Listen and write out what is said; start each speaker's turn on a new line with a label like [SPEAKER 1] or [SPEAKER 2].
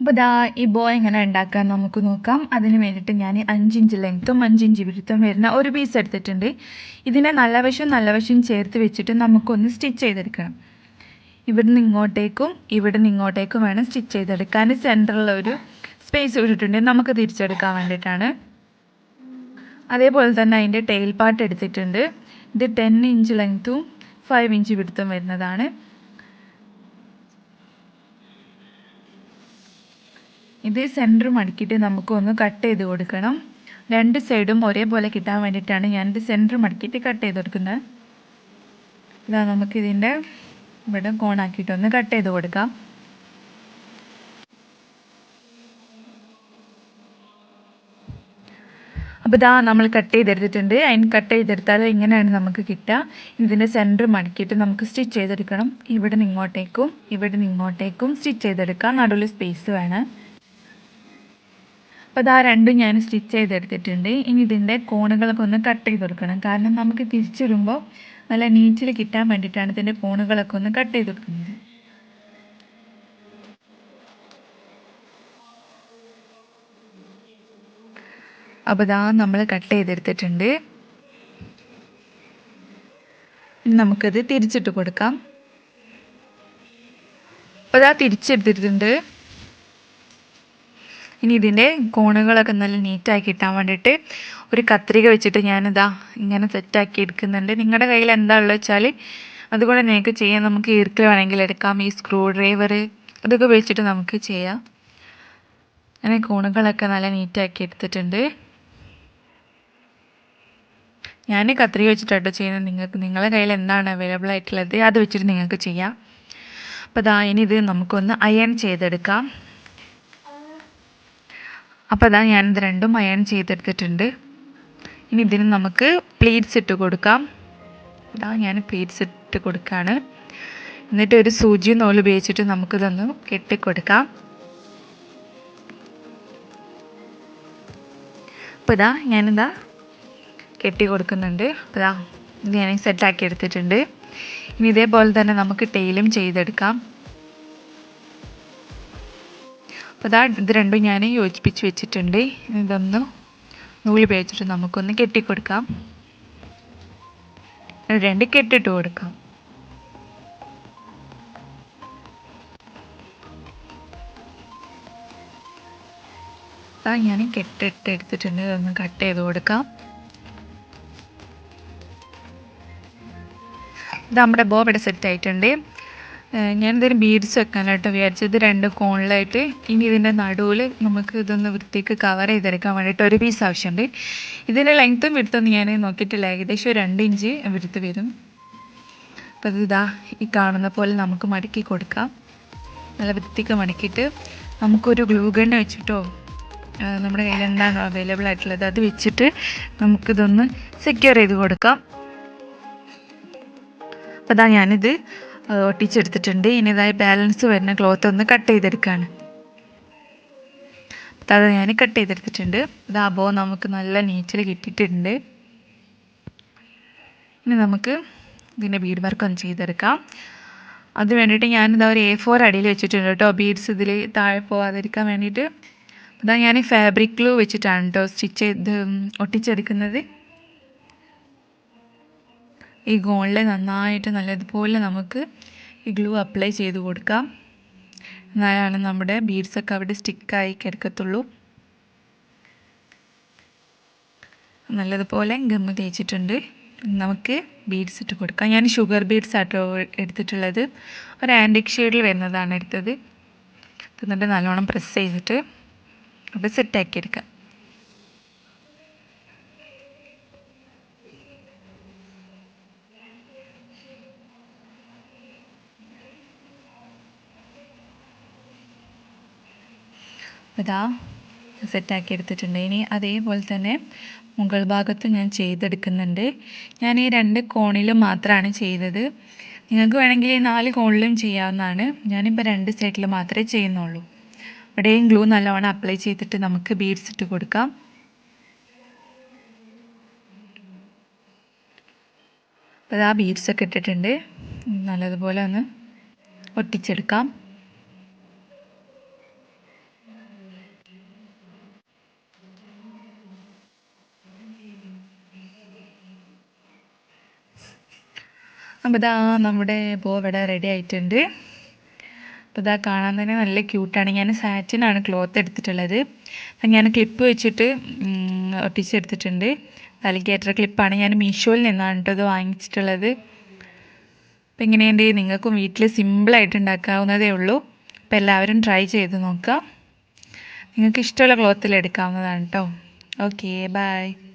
[SPEAKER 1] അപ്പോൾ ഇതാ ഈ ബോ എങ്ങനെ ഉണ്ടാക്കാൻ നമുക്ക് നോക്കാം. അതിന് വേണ്ടിയിട്ട് ഞാൻ അഞ്ചിഞ്ച് ലെങ്ത്തും അഞ്ചിഞ്ച് വിരുത്തും വരുന്ന ഒരു പീസ് എടുത്തിട്ടുണ്ട്. ഇതിനെ നല്ല വശം നല്ല വശം ചേർത്ത് വെച്ചിട്ട് നമുക്കൊന്ന് സ്റ്റിച്ച് ചെയ്തെടുക്കണം. ഇവിടുന്ന് ഇങ്ങോട്ടേക്കും ഇവിടുന്ന് ഇങ്ങോട്ടേക്കും വേണം സ്റ്റിച്ച് ചെയ്തെടുക്കാൻ. സെന്ററിൽ ഒരു സ്പേസ് വിട്ടിട്ടുണ്ട് നമുക്ക് തിരിച്ചെടുക്കാൻ വേണ്ടിയിട്ടാണ്. അതേപോലെ തന്നെ അതിന്റെ ടെയിൽ പാർട്ട് എടുത്തിട്ടുണ്ട്. ഇത് ടെൻ ഇഞ്ച് ലെങ്ത്തും ഫൈവ് ഇഞ്ച് വിടുത്തും വരുന്നതാണ്. ഇത് സെന്റർ മടക്കിയിട്ട് നമുക്കൊന്ന് കട്ട് ചെയ്ത് കൊടുക്കണം. രണ്ട് സൈഡും ഒരേപോലെ കിട്ടാൻ വേണ്ടിയിട്ടാണ് ഞാൻ ഞാനിത് സെന്റർ മടക്കിയിട്ട് കട്ട് ചെയ്ത് കൊടുക്കുന്നത്. ഇതാ നമുക്കിതിന്റെ ഇവിടെ കോണാക്കിയിട്ടൊന്ന് കട്ട് ചെയ്ത് കൊടുക്കാം. അപ്പോൾ ഇതാ നമ്മൾ കട്ട് ചെയ്തെടുത്തിട്ടുണ്ട്. അതിന് കട്ട് ചെയ്തെടുത്താൽ ഇങ്ങനെയാണ് നമുക്ക് കിട്ടുക. ഇതിന്റെ സെന്റർ മടക്കിയിട്ട് നമുക്ക് സ്റ്റിച്ച് ചെയ്തെടുക്കണം. ഇവിടെ നിന്ന് ഇങ്ങോട്ടേക്കും ഇവിടെ നിന്ന് ഇങ്ങോട്ടേക്കും സ്റ്റിച്ച് ചെയ്തെടുക്കാം. നടുവിൽ സ്പേസ് വേണം. അപ്പോൾ ഇതാ രണ്ടും ഞാൻ സ്റ്റിച്ച് ചെയ്തെടുത്തിട്ടുണ്ട്. ഇനി ഇതിന്റെ കോണുകളൊക്കെ ഒന്ന് കട്ട് ചെയ്ത് കൊടുക്കണം. കാരണം നമുക്ക് തിരിച്ചിടുമ്പോൾ നല്ല നീറ്റിൽ കിട്ടാൻ വേണ്ടിയിട്ടാണ് ഇതിന്റെ കോണുകളൊക്കെ ഒന്ന് കട്ട് ചെയ്ത് കൊടുക്കുന്നത്. അപ്പോൾ ഇതാ നമ്മൾ കട്ട് ചെയ്തെടുത്തിട്ടുണ്ട്. നമുക്കത് തിരിച്ചിട്ട് കൊടുക്കാം. അപ്പോൾ ഇതാ തിരിച്ചെടുത്തിട്ടുണ്ട്. ഇനി ഇതിന്റെ കോണുകളൊക്കെ നല്ല നീറ്റായി കിട്ടാൻ വേണ്ടിയിട്ട് ഒരു കത്രിക വെച്ചിട്ട് ഞാനിതാ ഇങ്ങനെ സെറ്റാക്കി എടുക്കുന്നുണ്ട്. നിങ്ങളുടെ കയ്യിൽ എന്താ ഉള്ളത് വെച്ചാൽ അതുകൊണ്ട് നിങ്ങൾക്ക് ചെയ്യാം. നമുക്ക് ഈർക്കിൽ വേണമെങ്കിൽ എടുക്കാം. ഈ സ്ക്രൂ ഡ്രൈവർ അതൊക്കെ വെച്ചിട്ട് നമുക്ക് ചെയ്യാം. അങ്ങനെ കോണുകളൊക്കെ നല്ല നീറ്റാക്കി എടുത്തിട്ടുണ്ട്. ഞാൻ കത്രിക വെച്ചിട്ടാട്ടോ ചെയ്യുന്നത്. നിങ്ങൾക്ക് നിങ്ങളുടെ കയ്യിൽ എന്താണ് അവൈലബിൾ ആയിട്ടുള്ളത് അത് വെച്ചിട്ട് നിങ്ങൾക്ക് ചെയ്യാം. അപ്പോൾ അതാ ഇനി ഇത് നമുക്കൊന്ന് അയൺ ചെയ്തെടുക്കാം. അപ്പോൾ അതാ ഞാനിത് രണ്ടും അയൺ ചെയ്തെടുത്തിട്ടുണ്ട്. ഇനി ഇതിന് നമുക്ക് പ്ലീറ്റ്സ് ഇട്ട് കൊടുക്കാം. ഇതാ ഞാൻ പ്ലീറ്റ്സ് ഇട്ട് കൊടുക്കുകയാണ് എന്നിട്ട് ഒരു സൂചി നൂൽ ഉപയോഗിച്ചിട്ട് നമുക്കിതൊന്ന് കെട്ടിക്കൊടുക്കാം. അപ്പോൾ ഇതാ ഞാനിതാ കെട്ടി കൊടുക്കുന്നുണ്ട് അപ്പോൾ ഇതാ ഇത് ഞാൻ സെറ്റാക്കി എടുത്തിട്ടുണ്ട്. ഇനി ഇതേപോലെ തന്നെ നമുക്ക് ടെയിലും ചെയ്തെടുക്കാം. അപ്പോൾ ഇതാ ഇത് രണ്ടും ഞാൻ യോജിപ്പിച്ച് വെച്ചിട്ടുണ്ട്. ഇതൊന്ന് നൂൽ ഉപയോഗിച്ചിട്ട് നമുക്കൊന്ന് കെട്ടിക്കൊടുക്കാം. രണ്ട് കെട്ടിട്ട് കൊടുക്കാം. അതാ ഞാൻ കെട്ടിട്ട് എടുത്തിട്ടുണ്ട്. ഇതൊന്ന് കട്ട് ചെയ്ത് കൊടുക്കാം. ഇത് നമ്മുടെ ബോ ഇവിടെ സെറ്റ് ആയിട്ടുണ്ട് ഞാനിതിന് ബീഡ്സ് വെക്കാനായിട്ട് വിചാരിച്ചത്. രണ്ട് കോണിലായിട്ട് ഇനി ഇതിന്റെ നടുവിൽ നമുക്ക് ഇതൊന്ന് വൃത്തിക്ക് കവർ ചെയ്തെടുക്കാൻ വേണ്ടിയിട്ട് ഒരു പീസ് ആവശ്യമുണ്ട്. ഇതിന്റെ ലെങ്ത്തും വിടുത്തൊന്നും ഞാൻ നോക്കിയിട്ടില്ല. ഏകദേശം രണ്ട് ഇഞ്ച് വിടുത്ത് വരും. അപ്പോൾ അത് ഇതാ ഈ കാണുന്ന പോലെ നമുക്ക് മടക്കി കൊടുക്കാം. നല്ല വൃത്തിക്ക് മടക്കിയിട്ട് നമുക്കൊരു ഗ്ലൂ ഗണ്ണ് വെച്ചിട്ടോ നമ്മുടെ കയ്യിൽ എന്താണോ അവൈലബിൾ ആയിട്ടുള്ളത് അത് വെച്ചിട്ട് നമുക്കിതൊന്ന് സെക്യൂർ ചെയ്ത് കൊടുക്കാം. അപ്പോൾ അതാ ഞാനിത് ഒട്ടിച്ചെടുത്തിട്ടുണ്ട്. ഇനി ഇതായി ബാലൻസ് വരുന്ന ക്ലോത്ത് ഒന്ന് കട്ട് ചെയ്തെടുക്കുകയാണ് അത് ഞാൻ കട്ട് ചെയ്തെടുത്തിട്ടുണ്ട്. ഇത് അബോ നമുക്ക് നല്ല നീറ്റിൽ കിട്ടിയിട്ടുണ്ട്. ഇനി നമുക്ക് ഇതിന്റെ ബീഡ് വർക്ക് ഒന്ന് ചെയ്തെടുക്കാം. അത് വേണ്ടിയിട്ട് ഞാനിതാ ഒരു എ ഫോർ അടിയിൽ വെച്ചിട്ടുണ്ട് കേട്ടോ. ബീഡ്സ് ഇതിൽ താഴെ പോവാതിരിക്കാൻ വേണ്ടിയിട്ട്. അതാ ഞാൻ ഫാബ്രിക് ഗ്ലൂ വെച്ചിട്ടാണ് കേട്ടോ സ്റ്റിച്ച് ചെയ്ത് ഒട്ടിച്ചെടുക്കുന്നത്. ഈ ഗോണിൽ നന്നായിട്ട് നല്ലതുപോലെ നമുക്ക് ഈ ഗ്ലൂ അപ്ലൈ ചെയ്ത് കൊടുക്കാം. എന്നാലാണ് നമ്മുടെ ബീഡ്സൊക്കെ അവിടെ സ്റ്റിക്കായി കിടക്കത്തുള്ളൂ. നല്ലതുപോലെ ഗമ്മ് തേച്ചിട്ടുണ്ട്. നമുക്ക് ബീഡ്സ് ഇട്ട് കൊടുക്കാം. ഞാൻ ഷുഗർ ബീഡ്സ് ആട്ടോ എടുത്തിട്ടുള്ളത്. ഒരു ആന്റിക് ഷെയ്ഡിൽ വരുന്നതാണ് എടുത്തത്. എന്നിട്ട് നല്ലോണം പ്രസ് ചെയ്തിട്ട് അവിടെ സെറ്റാക്കി എടുക്കാം. ഇതാ സെറ്റാക്കി എടുത്തിട്ടുണ്ട്. ഇനി അതേപോലെ തന്നെ മുകൾ ഭാഗത്ത് ഞാൻ ചെയ്തെടുക്കുന്നുണ്ട്. ഞാൻ ഈ രണ്ട് കോണിലും മാത്രമാണ് ചെയ്തത്. നിങ്ങൾക്ക് വേണമെങ്കിൽ ഈ നാല് കോണിലും ചെയ്യാവുന്നതാണ്. ഞാനിപ്പോൾ രണ്ട് സൈഡിൽ മാത്രമേ ചെയ്യുന്നുള്ളൂ. ഇവിടെയും ഗ്ലൂ നല്ലവണ്ണം അപ്ലൈ ചെയ്തിട്ട് നമുക്ക് ബീഡ്സ് ഇട്ട് കൊടുക്കാം. അപ്പോൾ ആ ബീഡ്സൊക്കെ ഇട്ടിട്ടുണ്ട്. നല്ലതുപോലെ ഒന്ന് ഒട്ടിച്ചെടുക്കാം. അപ്പോൾ ഇതാ നമ്മുടെ ബോ ഇവിടെ റെഡി ആയിട്ടുണ്ട്. അപ്പോൾ ഇതാ കാണാൻ തന്നെ നല്ല ക്യൂട്ടാണ് ഞാൻ സാറ്റിനാണ് ക്ലോത്ത് എടുത്തിട്ടുള്ളത്. അപ്പം ഞാൻ ക്ലിപ്പ് വെച്ചിട്ട് ഒട്ടിച്ചെടുത്തിട്ടുണ്ട്. അലിഗേറ്റർ ക്ലിപ്പാണ് ഞാൻ മീഷോയിൽ നിന്നാണ് കേട്ടോ ഇത് വാങ്ങിച്ചിട്ടുള്ളത്. അപ്പം എങ്ങനെയുണ്ട് നിങ്ങൾക്കും വീട്ടിൽ സിമ്പിളായിട്ട് ഉണ്ടാക്കാവുന്നതേ ഉള്ളൂ. അപ്പോൾ എല്ലാവരും ട്രൈ ചെയ്ത് നോക്കുക നിങ്ങൾക്ക് ഇഷ്ടമുള്ള ക്ലോത്തിൽ എടുക്കാവുന്നതാണ് കേട്ടോ ഓക്കെ ബൈ